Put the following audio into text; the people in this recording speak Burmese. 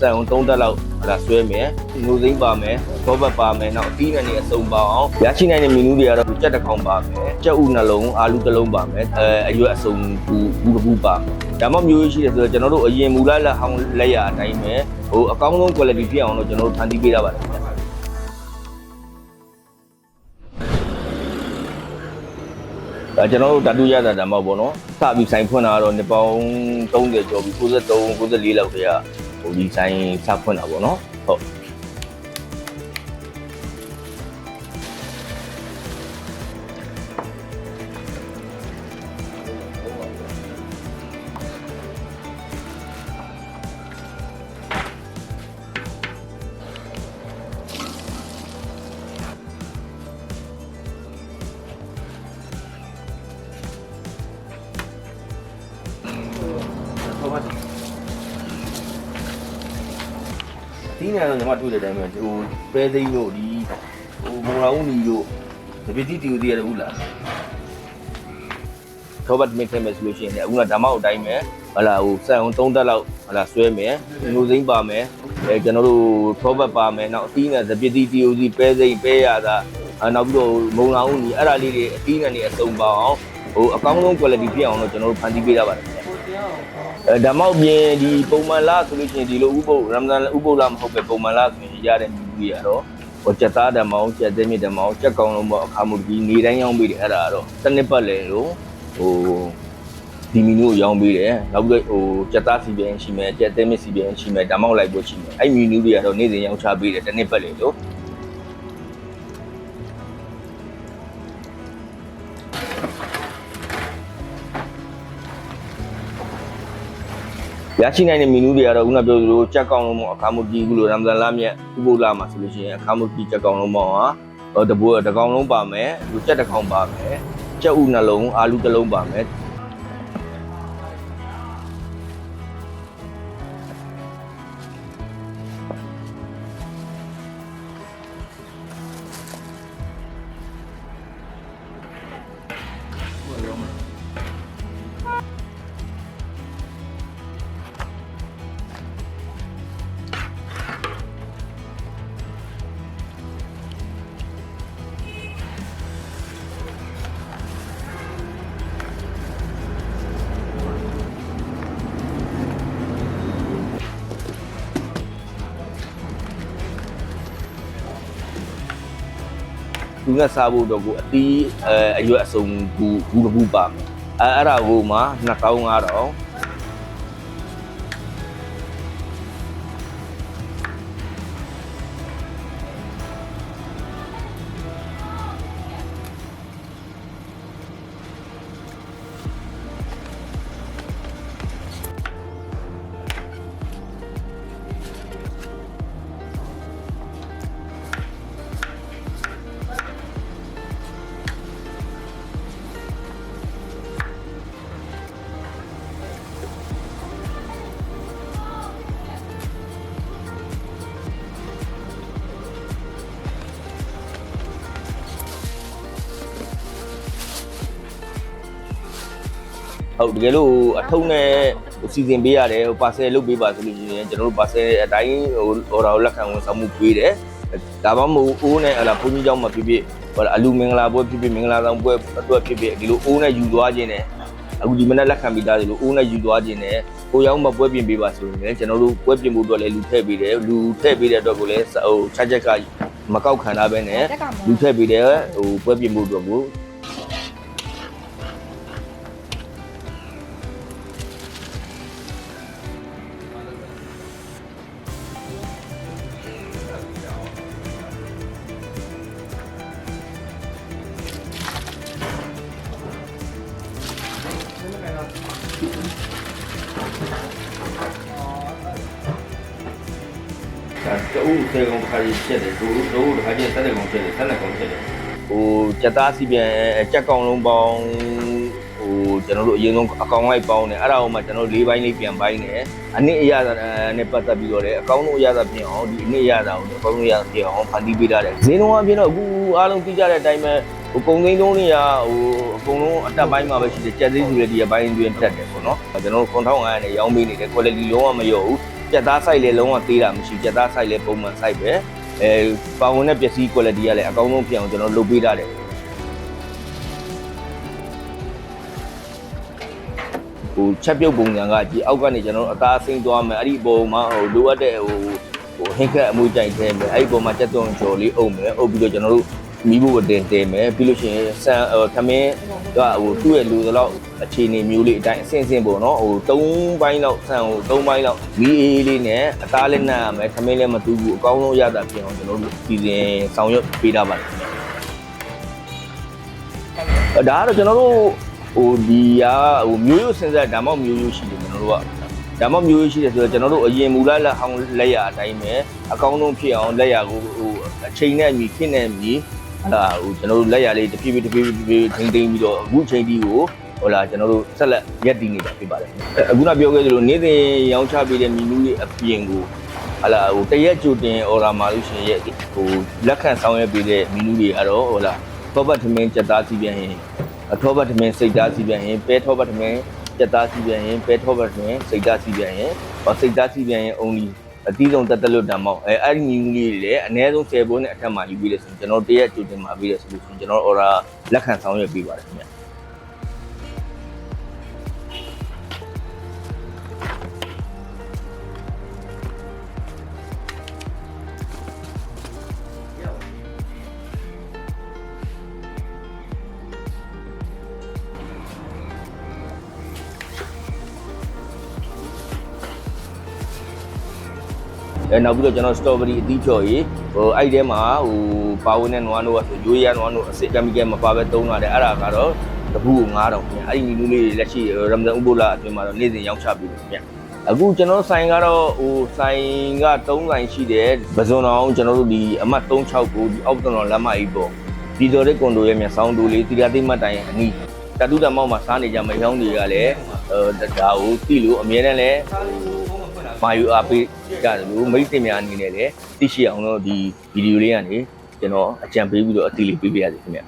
စံအောင်3တက်လောက်ဟလာဆွဲမယ်ငိုစိမ့်ပါမယ်ဘောဘတ်ပါမယ်နောက်အသီးနှံတွေအစုံပါအောင်ရရှိနိုင်တဲ့မီနူးတွေကတော့ကြက်တစ်ကောင်ပါမယ်ကြက်ဥနှလုံးအာလူတစ်လုံးပါမယ်အဲအရွက်အစုံဘူးဘူးတစ်ဘူးပါမယ်ဒါမှမျိုးရရှိတယ်ဆိုတော့ကျွန်တော်တို့အရင်မူလလက်ဟောင်းလက်ရအတိုင်းပဲဟိုအကောင်းဆုံး quality ဖြစ်အောင်လို့ကျွန်တော်တို့ဖန်တီးပေးရပါတယ်ခင်ဗျာဒါကျွန်တော်တို့ဓာတုရတာဓမ္မပေါ့နော်စပြီးဆိုင်ဖွင့်တာကတော့နှစ်ပေါင်း30ကျော်ပြီး93 94လောက်တည်းက ဟိုဒီဆိုင်စဖွင့်တာပေါ့နော်ဟုတ်ဟုတ်ပါ ဒီနေ့တော့ညီမတွေ့တဲ့အတိုင်းပဲဟိုပဲသိန်းတို့ဒီဟိုမောင်လာဦးနီတို့တပည့်တီတီကိုတည်ရတယ်ဟုတ်လားထောပတ်မင်းခဲမယ်ဆိုလို့ရှိရင်လည်းအခုကဓမ္မအတိုင်းပဲဟလာဟိုစံအောင်3တက်လောက်ဟလာဆွဲမယ်ငိုစိမ့်ပါမယ်အဲကျွန်တော်တို့ထောပတ်ပါမယ်နောက်အသီးနဲ့တပည့်တီတီကိုစီပဲစိမ့်ပဲရတာအဲနောက်ပြီးတော့မုံလာဦးနီအဲ့ဒါလေးတွေအသီးနဲ့နေအစုံပါအောင်ဟိုအကောင်းဆုံး quality ဖြစ်အောင်လို့ကျွန်တော်တို့ဖန်တီးပေးရပါတယ်ခင်ဗျာ အဲဓမ္မောက်ပြင်ဒီပုံမှန်လားဆိုလို့ရှိရင်ဒီလိုဥပုပ်ရမဒန်ဥပုပ်လားမဟုတ်ပဲပုံမှန်လားဆိုရင်ရတဲ့မြူကြီးရတော့ဟိုချက်သားဓမ္မောက်ချက်သိမြင့်ဓမ္မောက်ချက်ကောင်းလုံးပေါ့အခါမှုဒီနေတိုင်းရောင်းပေးတယ်အဲ့ဒါကတော့တစ်နှစ်ပတ်လည်လို့ဟိုဒီမီနူကိုရောင်းပေးတယ်နောက်ပြီးတော့ဟိုချက်သားစီပြန်ရှိမယ်ချက်သိမြင့်စီပြန်ရှိမယ်ဓမ္မောက်လိုက်ဖို့ရှိမယ်အဲ့မီနူတွေကတော့နေ့စဉ်ရောင်းချပေးတယ်တစ်နှစ်ပတ်လည်လို့ ရရှိနိုင်တဲ့မီနူတွေကတော့ခုနပြောသလိုချက်ကောင်းလုံးပေါ့အခါမှုဒီခုလိုရမဒန်လားမြတ်ဥပုပ်လားမှာဆိုလို့ရှိရင်အခါမှုဒီချက်ကောင်းလုံးပေါ့ဟာဟိုတဘူတကောင်လုံးပါမယ်ဒီချက်တစ်ကောင်ပါမယ်ချက်ဥနှလုံးအာလူတစ်လုံးပါမယ် သူနဲ့စားဖို့တော့ကိုအတီးအဲအရွက်အစုံဘူးဘူးတစ်ဘူးပါမယ်အဲအဲ့ဒါကိုမှ2500 ဟုတ်တကယ်လို့အထုံးနဲ့စီစဉ်ပေးရတယ်ဟိုပါဆယ်လုပ်ပေးပါဆိုလို့ရှိရင်ကျွန်တော်တို့ပါဆယ်အတိုင်းဟို order ကိုလက်ခံဝန်ဆောင်မှုပေးတယ်ဒါမှမဟုတ်အိုးနဲ့ဟလာဘုန်းကြီးကျောင်းမှာဖြစ်ဖြစ်ဟိုအလူမင်္ဂလာပွဲဖြစ်ဖြစ်မင်္ဂလာဆောင်ပွဲအတွက်ဖြစ်ဖြစ်ဒီလိုအိုးနဲ့ယူသွားခြင်းနဲ့အခုဒီမနေ့လက်ခံပြီးသားဒီလိုအိုးနဲ့ယူသွားခြင်းနဲ့ကိုရောက်မှပွဲပြင်ပေးပါဆိုရင်လည်းကျွန်တော်တို့ပွဲပြင်ဖို့အတွက်လည်းလူထည့်ပေးတယ်လူထည့်ပေးတဲ့အတွက်ကိုလည်းဟိုချက်ချက်ကမကောက်ခံတာပဲနဲ့လူထည့်ပေးတယ်ဟိုပွဲပြင်ဖို့အတွက်ကို ဒါတူစေကောင်ခါရီချက်တယ်ဒိုးဒိုးတစ်ခါကျရင်တက်တဲ့ကောင်ချက်တယ်ဆက်လက်ကောင်ချက်တယ်ဟိုကြက်သားစီပြန်ကြက်ကောင်လုံးပေါင်းဟိုကျွန်တော်တို့အရင်ဆုံးအကောင်လိုက်ပေါင်းတယ်အဲ့ဒါကိုမှကျွန်တော်တို့၄ဘိုင်းလေးပြန်ပိုင်းတယ်အနည်းအရသာနဲ့ပတ်သက်ပြီးတော့လည်းအကောင်လုံးအရသာပြင်အောင်ဒီအနည်းအရသာကိုအကောင်လုံးအရသာပြင်အောင်ဖန်တီးပေးထားတယ်ဈေးနှုန်းအပြင်တော့အခုအားလုံးသိကြတဲ့အတိုင်းပဲဟိုကုံသိန်းသုံးနေရဟိုအကုန်လုံးအတက်ပိုင်းမှာပဲရှိတယ်ကြက်သေးစုလည်းဒီအပိုင်းတွင်တက်တယ်ပေါ့နော်ကျွန်တော်တို့ခွန်ထောင်း900နဲ့ရောင်းပေးနေတယ် quality လုံးဝမရောဘူး ကြက်သား site လည်းလုံးဝသေးတာမရှိကြက်သား site လည်းပုံမှန် site ပဲအဲပါဝင်တဲ့ပစ္စည်း quality ကလည်းအကောင်းဆုံးဖြစ်အောင်ကျွန်တော်လုပ်ပေးထားတယ်ဟိုချက်ပြုတ်ပုံစံကဒီအောက်ကနေကျွန်တော်တို့အသားစိမ့်သွားမယ်အဲ့ဒီပုံမှာဟိုလိုအပ်တဲ့ဟိုဟိုဟင်းခက်အမှုကြိုက်သေးမယ်အဲ့ဒီပုံမှာချက်သွန်ကြော်လေးအုပ်မယ်အုပ်ပြီးတော့ကျွန်တော်တို့ မီးဖို့တင်တင်မယ်ပြီးလို့ရှိရင်ဆန်ဟိုသမင်းကဟိုသူ့ရဲ့လူသလောက်အခြေအနေမျိုးလေးအတိုင်းအဆင့်ဆင့်ပေါ့နော်ဟို၃ဘိုင်းလောက်ဆန်ဟို၃ဘိုင်းလောက်မီးအေးလေးနဲ့အသားလေးနဲ့ရမယ်သမင်းလည်းမတူဘူးအကောင်းဆုံးရတာဖြစ်အောင်ကျွန်တော်တို့စီစဉ်ဆောင်ရွက်ပေးတာပါတယ်ခင်ဗျဒါကတော့ကျွန်တော်တို့ဟိုဒီကဟိုမျိုးရိုးစင်ဆက်ဒါမှမဟုတ်မျိုးရိုးရှိတယ်ကျွန်တော်တို့ကဒါမှမဟုတ်မျိုးရိုးရှိတယ်ဆိုတော့ကျွန်တော်တို့အရင်မူလလက်ဟောင်းလက်ရအတိုင်းပဲအကောင်းဆုံးဖြစ်အောင်လက်ရကိုဟိုအချိန်နဲ့အညီခင်းနဲ့အညီ ဟလာဟိုကျွန်တော်တို့လက်ရလေးတစ်ပြေးပြေးတစ်ပြေးပြေးထိန်းသိမ်းပြီးတော့အခုအချိန်ဒီကိုဟိုလာကျွန်တော်တို့ဆက်လက်ရက်တည်နေတာဖြစ်ပါတယ်အခုနပြောခဲ့သလိုနေ့စဉ်ရောင်းချပေးတဲ့မီနူးတွေအပြင်ကိုဟလာဟိုတရက်ကြိုတင်အော်ဒါမှာလို့ရှိရင်ဟိုလက်ခံဆောင်ရွက်ပေးတဲ့မီနူးတွေကတော့ဟိုလာဘောပတ်ထမင်းကြက်သားစီပြန်ရင်အထောပတ်ထမင်းစိတ်သားစီပြန်ရင်ပဲထောပတ်ထမင်းကြက်သားစီပြန်ရင်ပဲထောပတ်ထမင်းစိတ်သားစီပြန်ရင်ဟောစိတ်သားစီပြန်ရင် only အတီးဆုံးတက်တက်လွတ်တံမောက်အဲအဲ့ဒီမျိုးလေးတွေလည်းအနည်းဆုံး10ဘုန်းနဲ့အထက်မှာယူပြီးလဲဆိုရင်ကျွန်တော်တရက်ကြိုတင်မှာပြီးလဲဆိုလို့ရှိရင်ကျွန်တော် order လက်ခံဆောင်ရွက်ပေးပါတယ်ခင်ဗျ အဲနောက်ပြီးတော့ကျွန်တော် strawberry အသီးကျော်ကြီးဟိုအဲ့ဒီထဲမှာဟိုပါဝင်တဲ့နွားနို့ကဆိုရိုးရနွားနို့အစစ်ကမီကယ်မပါပဲသုံးလာတယ်အဲ့ဒါကတော့တပူကို9000ခင်ဗျအဲ့ဒီမီနူးလေးတွေလက်ရှိရမဇန်ဥပိုလာအတွင်းမှာတော့နေ့စဉ်ရောင်းချပြီးတယ်ခင်ဗျအခုကျွန်တော်ဆိုင်ကတော့ဟိုဆိုင်က3ဆိုင်ရှိတယ်ပဇွန်အောင်ကျွန်တော်တို့ဒီအမှတ်369ဒီအောက်တော်လမ်းမကြီးပေါ့ဒီတော်တဲ့ကွန်ဒိုရဲ့မြန်ဆောင်တူလေးတီရာသိမတ်တိုင်အနီးတတူတမောက်မှာစားနေကြမဟောင်းတွေကလည်းဟိုဒါကိုတိလို့အမြဲတမ်းလဲ မာယူအားပေးကြတယ်လို့မိတ်တင်များအနေနဲ့လည်းသိရှိအောင်တော့ဒီဗီဒီယိုလေးကနေကျွန်တော်အကြံပေးပြီးတော့အတီးလေးပေးပြရစီခင်ဗျ